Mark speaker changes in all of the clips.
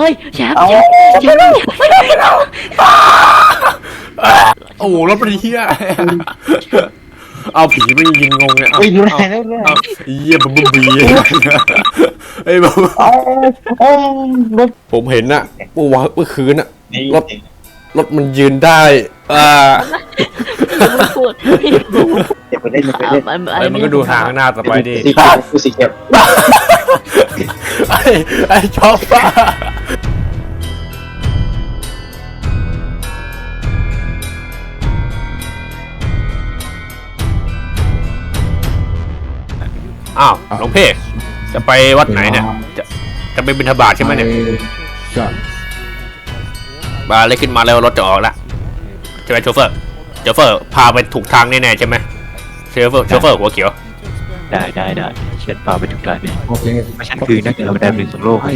Speaker 1: เฮ้ยแชมป์
Speaker 2: เอา
Speaker 1: แชมป์แชมป์
Speaker 3: โอ้โหรถมันเฮียเอาผีไม่ยิงงงเนี่ยเอา
Speaker 2: อุ้ยดูแล
Speaker 3: เอา
Speaker 2: แล้วด้วย
Speaker 3: เอาเยี่ยบัมบีไอ้ยบัม
Speaker 2: เอาเอารถ
Speaker 3: ผมเห็นน่ะเมื่อวานเมื่อคืนน่ะ
Speaker 2: นี่
Speaker 3: รถรถมันยืนได้อ่า
Speaker 1: ไม่พูด
Speaker 2: อย่าไปเล่นอย่าไปเล่น
Speaker 3: ไอ้ยมันก็ดูทางข้างหน้าต่อไปดิ
Speaker 2: สีขาวกูสีเขียว
Speaker 3: ไอ้ไอ้ชอบป้าอ้าวหลวงเพ่จะไปวัดไหนเนี่ย จะจะไปบิณฑบาตใช่ไหมเนี่ย
Speaker 4: ใช่
Speaker 3: มาเลยขึ้นมาแล้วรถจะออกแล้วใช่ไหมโชเฟอร์โชเฟอร์พาไปถูกทางแน่ๆใช่ไหมโชเฟอร์โชเฟอร์หัวเขียว
Speaker 5: ได้ได้ได้ เชิญพาไปทุกการเนี่ย
Speaker 4: โอเค
Speaker 5: ไม่ใช่คือนักเรียนระดับหนึ่งของโลก
Speaker 4: ให้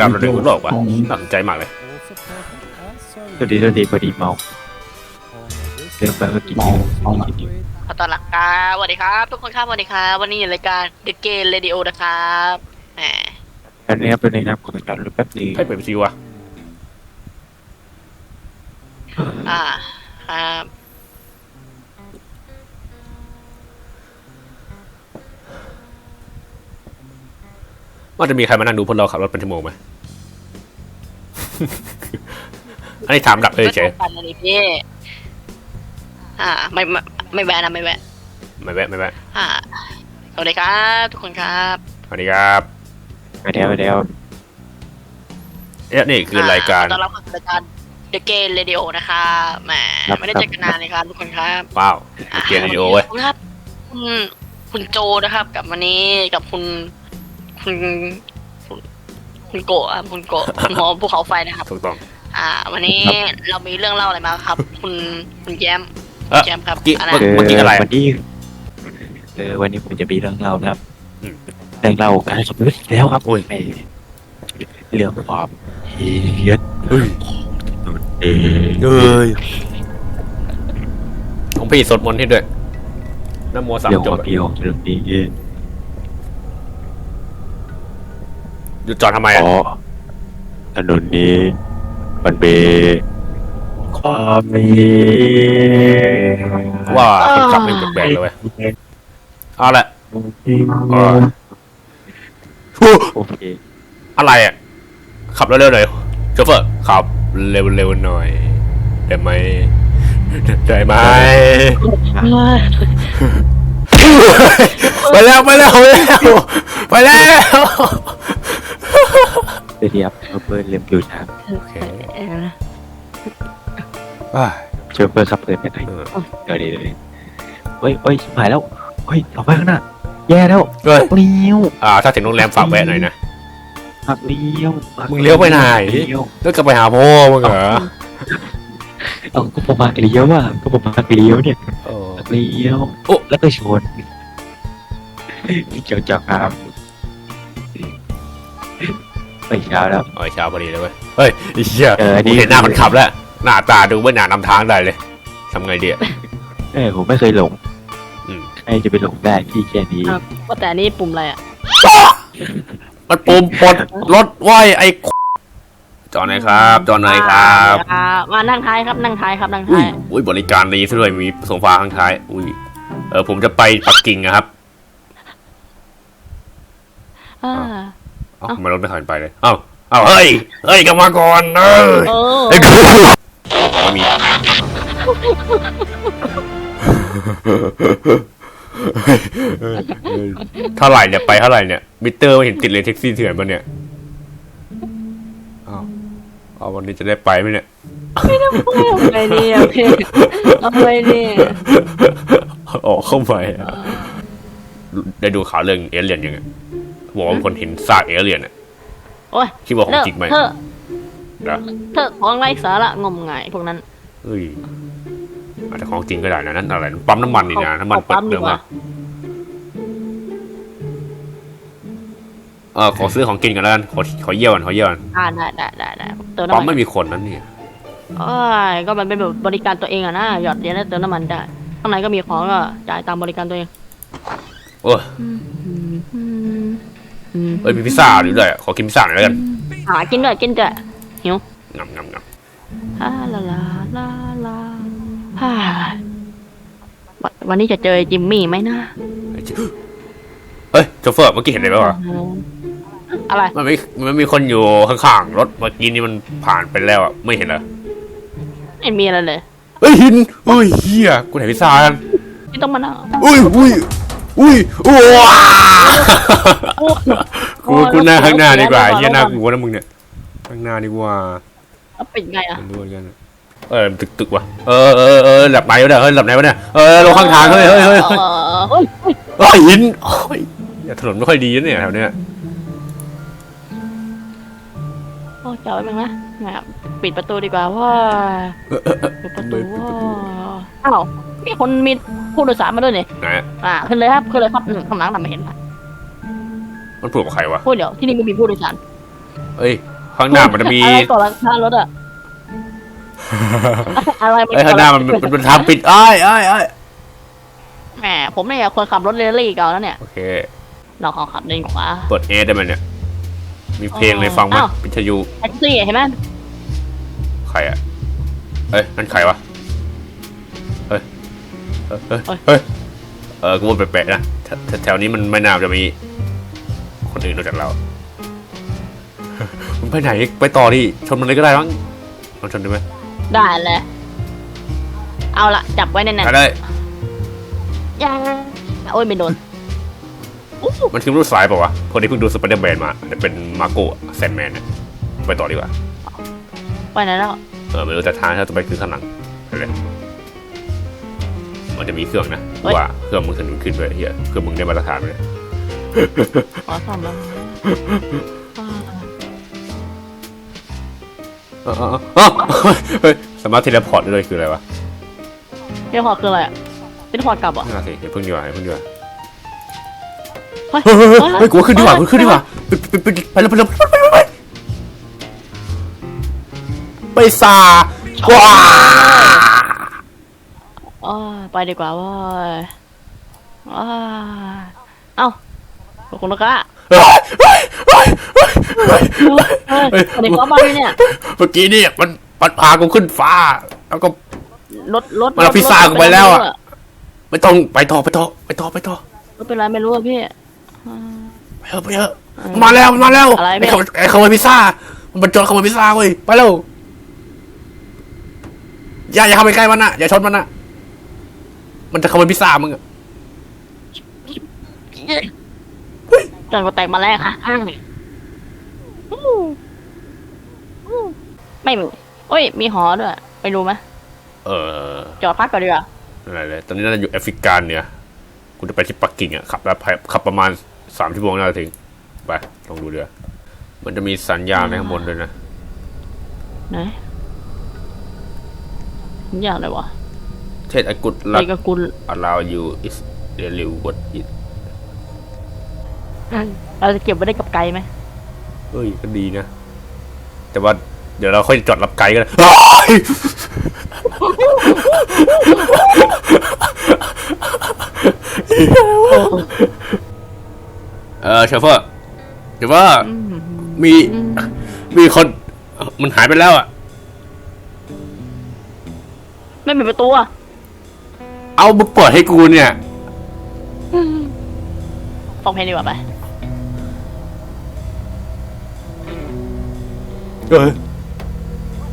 Speaker 3: ดาวระดับโลกว่ะน่าสนใจมากเลย
Speaker 5: ตัวดีตัวดีพอดีเมาเดินไปก็กินอยู่กินอยู่
Speaker 1: ขอต้อนรับครับสวัสดีครับ ทุกคนครับสวัสดีครับ วันนี้อยู่รายการ The Game Radio นะครับแหม
Speaker 5: อันนี้เป็นในนามของการรูปแป๊บนึง
Speaker 3: ให้เปิดไปซิวะ
Speaker 1: อ่าครับ
Speaker 3: ว่าจะมีใครมานั่งดูพวกเราขับรถเป็นชั่วโมงไหม อันนี้ถามดักเลยเฉย
Speaker 1: ไม่ต้องปั่นอะไรพี่ อ่า ไม่ไม่ไม่แวะนะไม่แวะ
Speaker 3: ไม่แวะไม่แวะ
Speaker 1: อ่าสวัสดีครับทุกคนครับ
Speaker 3: สวัสดีครับ
Speaker 5: ไปแล้วไปแล้ว
Speaker 3: เอ๊ะนี่คือรายการ
Speaker 1: ขอต้อนรับเข้าสู่รายการ The Game Radio นะครับแหมไม่ได้เจอกันนานเลยครับทุกคนครับ
Speaker 3: ว้าวเกียร์วิดีโอเว้ย
Speaker 1: คุณครับ คุณคุณโจนะครับ กับวันนี้กับคุณ คุณคุณคุณโกะครับคุณโกะหมอภูเขาไฟนะครับ
Speaker 3: ถูกต้อง
Speaker 1: อ่า วันนี้เรามีเรื่องเล่าอะไรมาครับ คุณคุณแย้ม
Speaker 3: เอ๊ะ
Speaker 1: แย้มครับ
Speaker 3: เมื่อกี้
Speaker 1: อะไร
Speaker 3: เมื่อกี้ อะไร
Speaker 5: วันนี้เออวันนี้ผมจะมีเรื่องเล่านะครับ
Speaker 3: อืม
Speaker 5: เรื่องเล่าการสมรสแล้วครับ
Speaker 3: อุ้ย
Speaker 5: ไม่เรื่องความเฮียด
Speaker 3: เฮ้ย
Speaker 5: เอง
Speaker 3: เอ้ยของพี่สดมนต์ให้ด้วยน้ำโมสาม
Speaker 5: เรื่อง
Speaker 3: จ
Speaker 5: ค
Speaker 3: บ
Speaker 5: วามเพียวเรื่องนี้
Speaker 3: หยุดจอดทำไม
Speaker 5: เพ
Speaker 3: อะ
Speaker 5: ราะถนนนี้มันเป็นความมี
Speaker 3: ว่าคนขับเป็นแปลกๆเลยเว้ยเอาละอ่า
Speaker 5: โอเค
Speaker 3: อะไรอะ ขับเร็วๆหน่อยโชเฟอร์ขับเร็วๆหน่อย ได้ไหมได้ไหมไปแล้วไปแล้วไปแล้วไปแล้ว
Speaker 5: เดี๋ยวครับเชฟเฟอร์เริ่มดูทาง
Speaker 3: โอเค
Speaker 1: เออนะ
Speaker 3: อ่า
Speaker 5: เชฟเฟอร์ขับเปิดไปไหน
Speaker 3: เออ
Speaker 5: เดี๋ยวเดี๋ยวเดี๋ยวเฮ้ยเฮ้ยชิบหายแล้วเฮ้ยออกไปข้างหน้าแย่แล้ว
Speaker 3: เฮ้ย
Speaker 5: เลี้ยว
Speaker 3: อ่าถ้าถึงโรงแรมฝากแวะหน่อยนะ
Speaker 5: หักเลี้ยว
Speaker 3: มึงเลี้ยวไปไหน
Speaker 5: เลี้ยว
Speaker 3: แล้วกลับไปหาพ่อมึงเหรอ
Speaker 5: เอาก็ผมหักเลี้ยวอะก็ผมหักเลี้ยวเนี่ย
Speaker 3: เออ
Speaker 5: หักเลี้ยว
Speaker 3: โอ้
Speaker 5: แล้วก็ชนเกี่ยวจับครับ ไปเช้าแล้ว
Speaker 3: เอาไอ้เช้าพอดีเลยเว้ยเฮ้ยไอ้เหี้ย
Speaker 5: เอออันนี้
Speaker 3: กูเห็นหน้ามันขับแล้ว หน้าตาดูไม่น่านำทางได้เลยทำไงดีอะ
Speaker 5: เออผมไม่เคยหลง
Speaker 3: อืม
Speaker 5: ใครจะไปหลงได้ที่แค่นี้
Speaker 1: ครับ ว่าแต่อันนี่ปุ่มอะไรอะ
Speaker 3: มันปุ่มปลดรถไหวไอ้ จอดหน่อยครับ จอดหน่อยครับ
Speaker 1: อ่ามานั่งท้ายครับ นั่งท้ายครับ นั่ง
Speaker 3: อุ้
Speaker 1: ท้ายย
Speaker 3: อุ้ยบริการดีซะด้วยมีโซฟาข้างท้ายอุ้ยเออผมจะไปปักกิ่งนะครับ
Speaker 1: อ่า
Speaker 3: เอ้าทำไมรถไม่ขันไปเลยเอ้าเอ้าเฮ้ยเฮ้ยกลับมาก่อนเออ
Speaker 1: โอ้
Speaker 3: ไอ้กูไม่มีเท่าไหร่เนี่ยไปเท่าไหร่เนี่ยมิเตอร์ไม่เห็นติดเลยแท็กซี่เถื่อนปะเนี่ยเอาเอาวันนี้จะได้ไปไหมเนี่ย
Speaker 1: อะไรเนี่ยโอเคเอาไปเนี่ย
Speaker 3: ออกเข้าไปอะได้ดูข่าวเรื่องเอเลี่ยนยังไง บอกว่ามีคนเห็นซากเอเลี่ยนอะ
Speaker 1: โอ้ย
Speaker 3: คิดว่าของ
Speaker 1: เลิก
Speaker 3: จริงไหม
Speaker 1: เถอะ
Speaker 3: นะ
Speaker 1: เถอะของไร้สาระงมงายพวกนั้น
Speaker 3: เฮ้ยอาจจะของจริงก็ได้นะนั่นอะไรปั๊มน้ำมันนี่นะน้ำมัน
Speaker 1: เอา
Speaker 3: เปิด
Speaker 1: ปั๊มดี
Speaker 3: เดิม
Speaker 1: กว่า
Speaker 3: อะเออขอซื้อของกินกันแล้วกันขอขอเยี่ยวกันขอเยี่ยวกัน
Speaker 1: อ่าได้ได้ได้ได้เติม
Speaker 3: ปั๊ม
Speaker 1: น้ำมั
Speaker 3: ไม่
Speaker 1: น
Speaker 3: มีคนนั่นนี่
Speaker 1: โอ้ยก็มันเป็นแบบบริการตัวเองอะนะหยอดเหรียญแล้วเติมน้ำมันได้ข้างในก็มีของก็จ่ายตามบริการตัวเอง
Speaker 3: โอ้ย เอ้ยมีพิซซ่าอยู่ด้วยขอกินพิซซ่าหน่อยแล้วกัน
Speaker 1: อหากินด้วยกินด้วย
Speaker 3: งำงำง
Speaker 1: ลาลาลาลาลาฮ่าวันวันนี้จะเจอจิมมี่ไหมนะำ
Speaker 3: เฮ้ยโชเฟอร์เมื่อกี้เห็นอะไรบ้างวะ
Speaker 1: อะไร
Speaker 3: มันมีมันมีคนอยู่ข้างๆรถเมื่อกี้นี่มันผ่านไปแล้วอะไม่เห็นเหรอ
Speaker 1: ไม่มีอะไรเลย
Speaker 3: เฮ้ยหินเฮ้ยเฮียกูไหนพิซซ่ากัน
Speaker 1: ไม่ต้องมานั่ง
Speaker 3: อุ้ยอุ้ย อุ้ยว้า
Speaker 1: โอ้
Speaker 3: กูกูหน้าข้างหน้าดีกว่าเฮียหน้ากูนะมึงเนี่ยข้างหน้าดีกว่า
Speaker 1: เอาปิดไงอะ
Speaker 3: มันรู้กันเออตึกตึกว่ะเออเออเออหลับไหนวะเนี่ยเฮ้ยหลับไหนวะเนี่ยเออลงข้างทางเฮ้ยเฮ้ยเฮ้ย
Speaker 1: เอ
Speaker 3: เฮ้ย
Speaker 1: อเฮ้ยเฮ้ย
Speaker 3: เฮ้ยหินโอ้ยอย่าถนนไม่ค่อยดีนะเนี่ยแถวเนี้ย
Speaker 1: โอ้จอดไว้บ้างนะนะครับปิดประตูดีกว่าว่าปิดประตูว่าอ้าว มีคนมีผู้โดยสารมาด้วยนี่
Speaker 3: ไหนอะ
Speaker 1: อ่าขึ้นเลยครับขึ้นเลยครับอืมข้างหลังเราไม่เห็นละ
Speaker 3: มันพูดกับใครวะ
Speaker 1: พูดเดี๋ยวที่นี่ไม่มีผู้โดยสาร
Speaker 3: เอ้ยข้างหน้ามันจะมี
Speaker 1: อะไรก่อนราคารถอะอะไร
Speaker 3: เอ้ยข้างหน้ามันมันเป็นทางปิดไอ้ไอ้ไอ้าย
Speaker 1: แหมผมเนี่ยคนขับรถเรลลี่เก่าแล้วเนี่ย
Speaker 3: โอเค
Speaker 1: เราขอขับเลนขวา
Speaker 3: เปิดแอร์ได้ไหมเนี่ยมีเพลงเลยฟังไหม
Speaker 1: อ้าว
Speaker 3: วิทยุ
Speaker 1: แท็กซี่เห็นไหม
Speaker 3: ใครอะเอ้ยนั่นใครวะเฮ้ย เฮ้ยเฮ้ยเฮ้ยเออกูว่าแปลกๆนะแถแถแถวนี้มันไม่น่าจะมี คนอื่นนอกจากเรา มึงไปไหนไปต่อดิชนมันเลยก็ได้มั้งลองชนดูไหม
Speaker 1: ได้เลย เอาละจับไว้แน่น
Speaker 3: ไปเลย
Speaker 1: ๆยังโอ้ยไม่โดนอู้
Speaker 3: มันคือรูปสายเปล่าวะพอดีเพิ่งดูสไปเดอร์แมนมาแต่เป็นมาโก้แซนแมนเนี่ยไปต่อดีกว่า
Speaker 1: ไปไหนแล้ว
Speaker 3: เออไม่รู้แต่ทางที่เราจะไปคือข้างหลังไปเลย มันจะมีเครื่องนะว่าเครื่องมึงถึงขึ้นด้วยเฮียเครื่องมึงได้มาตรฐานไหมเนี่ย
Speaker 1: ขอซ่อมแล้วอ่า
Speaker 3: เออเออเออเฮ้ยสามารถเทเลพอร์ตได้เลยคืออะไรวะ
Speaker 1: เทเลพอร์ตคืออะไรอะเทเลพอร์ตกลับเหรอะ
Speaker 3: น่าสิเดี๋ยวเพิ่งดีกว่าเดี๋ยวเพิ่งดีกว่า
Speaker 1: เฮ้ย
Speaker 3: เฮ้ยเฮ้ยเฮ้ย
Speaker 1: เฮ้ย
Speaker 3: เฮ้ยกูว่าขึ้นดีกว่ากูขึ้นดีกว่าไปไปไปไปแล้วไปแล้วไปไปไปไปซาว้า
Speaker 1: อ้ไปดีกว่าว่าอ้าเอ้าขอบคุณนะคะ
Speaker 3: เฮ้ยเฮ้ยเฮ้ยเฮ้ยเฮ้ย
Speaker 1: เฮ้ยเด็กก็มาเนี่ย
Speaker 3: เมื่อกี้นี่มันมันพากูขึ้นฟ้า แล้วก็
Speaker 1: รถรถ
Speaker 3: มันเอาพิซซ่ากูไปแล้วอะไม่ต้องไปต่อไปต่อไปต่อไปต่อ
Speaker 1: รถเป็นไรไม่รู้อะพี่
Speaker 3: ไปเถอะไปเถอะมันมาแล้วมันมาแล้ว
Speaker 1: ไอ้เข
Speaker 3: โมยไอ้ขโมยพิซซ่า มันเป็นโจรขโมยพิซซ่าเว้ยไปเร็วอย่าอย่าเข้าไปใกล้มันนะอย่าชนมันนะ มันจะขโมยพิซซ่ามึงอะ
Speaker 1: จนก็แตกมาแล้วค่ะอ้างอู้อู้ไม่มีโอ้ย มีหอด้วย ไปดูไหม
Speaker 3: เออ
Speaker 1: จอดพักก่อนดีกว่า
Speaker 3: อะไรเลยตอนนี้น่าจะอยู่แอฟริกาเนี่ยกูจะไปที่ปักกิ่งอะขับแล้วขับประมาณสามชั่วโมงน่าจะถึง ไปลองดูเรือมันจะมีสัญญาณในข้างบนด้วยนะ
Speaker 1: ไหนมันยากเลยวะ
Speaker 3: เช่นไอ้กุด
Speaker 1: ไป
Speaker 3: ลัก
Speaker 1: กับกุล
Speaker 3: allow you is the real what it
Speaker 1: เราจะเก็บไว้ได้กับไกลไหม
Speaker 3: เฮ้ยก็ดีนะ แต่ว่าเดี๋ยวเราค่อยจอดรับไกด์กันอ้ายเออเชฟเฟอร์เชฟเฟอร์
Speaker 1: อืม
Speaker 3: มี
Speaker 1: อืม
Speaker 3: มีคนมันหายไปแล้วอะ
Speaker 1: ไม่มีประตูอะ
Speaker 3: เอามาเปิดให้กูเนี่ย
Speaker 1: ฟังเพลงดีกว่าไป
Speaker 3: เออ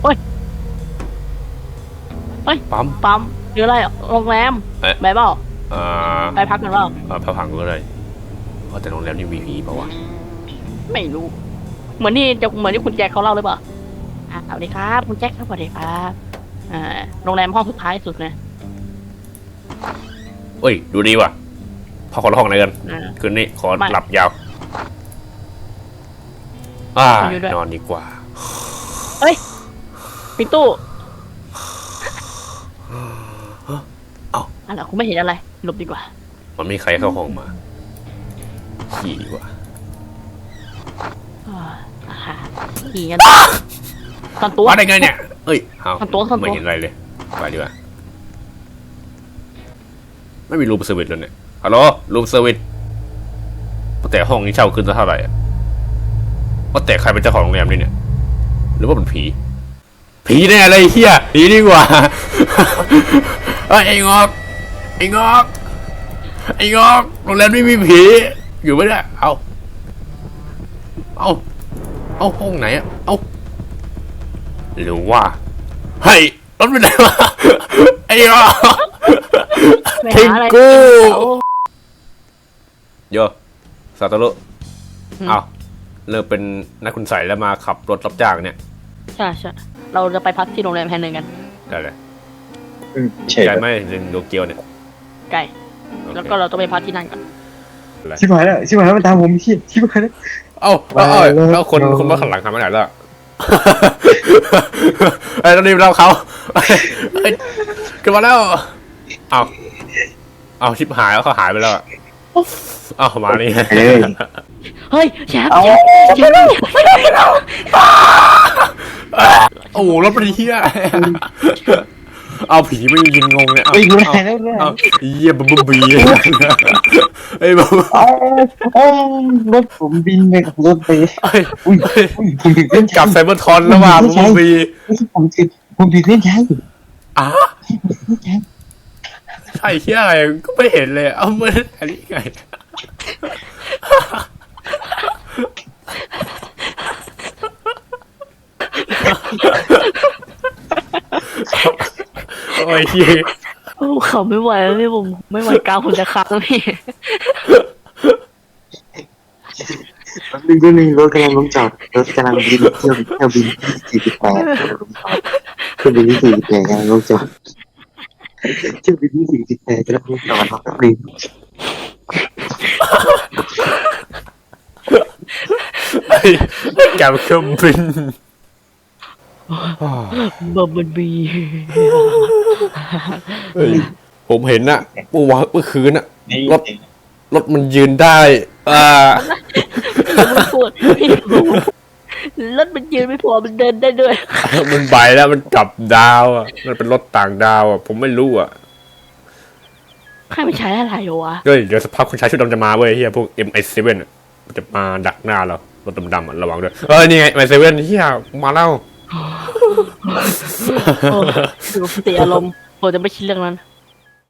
Speaker 1: เฮ้ยเฮ้ย
Speaker 3: ปั๊ม
Speaker 1: ปั๊มหรืออะไรอะโรงแรม
Speaker 3: เอ๊ะ
Speaker 1: ไปเปล่า
Speaker 3: อ่า
Speaker 1: ไปพักกันเปล่า
Speaker 3: อ่าพระพังก็เลยเพราะแต่โรงแรมนี่มีผีเปล่าวะ
Speaker 1: ไม่รู้ เหมือนที่จะเหมือนที่คุณแจ็คเขาเล่าหรือเปล่าอ่าสวัสดีครับ คุณแจ็คครับสวัสดีครับอ่าโรงแรมห้องสุดท้ายสุดนะ
Speaker 3: เอ้ย ดูดีว่ะพอคนละห้องไหนกัน
Speaker 1: อ่า
Speaker 3: คืนนี้ขอ
Speaker 1: ไม่
Speaker 3: หลับยาว อ่า
Speaker 1: อยู่ด้วย
Speaker 3: นอนดีกว่า
Speaker 1: ปิดตู้
Speaker 3: เอ้า
Speaker 1: อะไรคุณไม่เห็นอะไรหลบดีกว่า
Speaker 3: มันมีใครเข้าห้องมาขี่ดีกว่า
Speaker 1: อ่าอ่าขี่กันตันตัว
Speaker 3: ว่าได้ไงเนี่ย เอ้ยเอา
Speaker 1: ทำตัวทำตัว
Speaker 3: ไม่เห็นอะไรเลย ไปดีกว่า ไม่มีรูมเซอร์วิสเลยเนี่ย ฮัลโหลรูมเซอร์วิสแต่ห้องนี้เช่าคืนละเท่าไหร่อะว่าแต่ใครเป็นเจ้าของโรงแรมนี่เนี่ย หรือว่าเป็นผี ผีแน่เลยเฮียผีดีกว่าเอ้ยไอ้งอกไอ้งอกไอ้งอกโรงแรมไม่มีผี อยู่ไม่ได้เอาเอาเอาห้องไหนอะเอาหรือว่าเฮ้ยรถไปไหนวะไอ้งอก
Speaker 1: ไป
Speaker 3: ทิ้ง
Speaker 1: หาอะไร
Speaker 3: กู
Speaker 1: เอา
Speaker 3: โยซาโตรุ
Speaker 1: อืม
Speaker 3: เอาเริ่มเป็นนักคุณใส่แล้วมาขับรถรับจ้างเนี่ย
Speaker 1: ใช่ใช่เราจะไปพักที่โรงแรมแห่งหนึ่งกัน
Speaker 3: ได้เลย
Speaker 2: อืมเฉย
Speaker 3: ใจไหมเรื่องโตเกียวเนี่ย
Speaker 1: ไกล
Speaker 3: โอเค
Speaker 1: แล้วก็เราต้องไปพักที่นั่นก่อน
Speaker 2: ชิบหายแล้วชิบหายแล้วมันตามผมชิบชิบหายแล้ว
Speaker 3: เอ้าเอ้าเอ้า
Speaker 2: ไปเลย
Speaker 3: แล้วคนคนมาขันหลังทำไม่ไหนแล้วไอ้ยต้องรีบเล่าเขาเอ้ยเอ้ยขึ้นมาแล้ว เอาเอาชิบหายแล้วเขาหายไปแล้วอะเอามานี่
Speaker 2: ไปเลย
Speaker 1: เฮ้ยแชมป์
Speaker 2: เอา
Speaker 1: แชมป์แชมป์ไม่ได้ไม่ได้
Speaker 3: โอ้โหรถเป็นเฮียเอาผีไม่ยินงงเนี่ยเอา
Speaker 2: เฮ้ยไม่
Speaker 3: เอา
Speaker 2: ได้แล้วไม่ได้
Speaker 3: เอาเยี่ยบบบบีไอ้ยบบ
Speaker 2: เอาเอารถผมบินไปกับรถไป
Speaker 3: เอ้ย
Speaker 2: อุ้ย
Speaker 3: เอ้ย
Speaker 2: อุ้ยผมถึงเส้น
Speaker 3: กลับไซเบอร์ทอนแล้วว่ะบบบบบี
Speaker 2: ผมถึงผมถึงเส้นชัย
Speaker 3: อะใช่ เฮียอะไรก็ไม่เห็นเลย เอามาอันนี้ไงโอ้ยเฮีย
Speaker 1: โอ้เขาไม่ไหวแล้วพี่ผมไม่ไหวกลางผมจะขาดแล้วพี่
Speaker 2: หนึ่งก็หนึ่งรถกำลังลงจอดรถกำลังบินเที่ยวเที่ยวบินสี่สิบแปดเที่ยวบินที่สี่สิบแปดกำลังลงจอด เที่ยวบินที่สี่สิบแปดกำลังลงจอดครับหนึ่ง
Speaker 3: ไอ้แกวเครื่องบิน
Speaker 1: บับเบิลบี
Speaker 3: เฮ้ยผมเห็นอะเมื่อวานเมื่อคืนอะ
Speaker 2: นี่
Speaker 3: รถรถมันยืนได้ อ่า
Speaker 1: ไม่พูดพี่ผม รถมันยืนไม่พอมันเดินได้ด้วย
Speaker 3: มันไปแล้วมันกลับดาวอะมันเป็นรถต่างดาวอะผมไม่รู้อะ
Speaker 1: ใครมันใช้อะไรวะ
Speaker 3: เฮ้ยเดี๋ยวสภาพคนใช้ชุดดำจะมาเว้ยเฮียพวก MI7 อะมันจะมาดักหน้าเรารถดำๆอะระวังด้วยเออนี่ไง MI7 เฮียมาแล้ว
Speaker 1: โอ้ดูเสียอารมณ์ผมจะไม่คิดเรื่องนั้น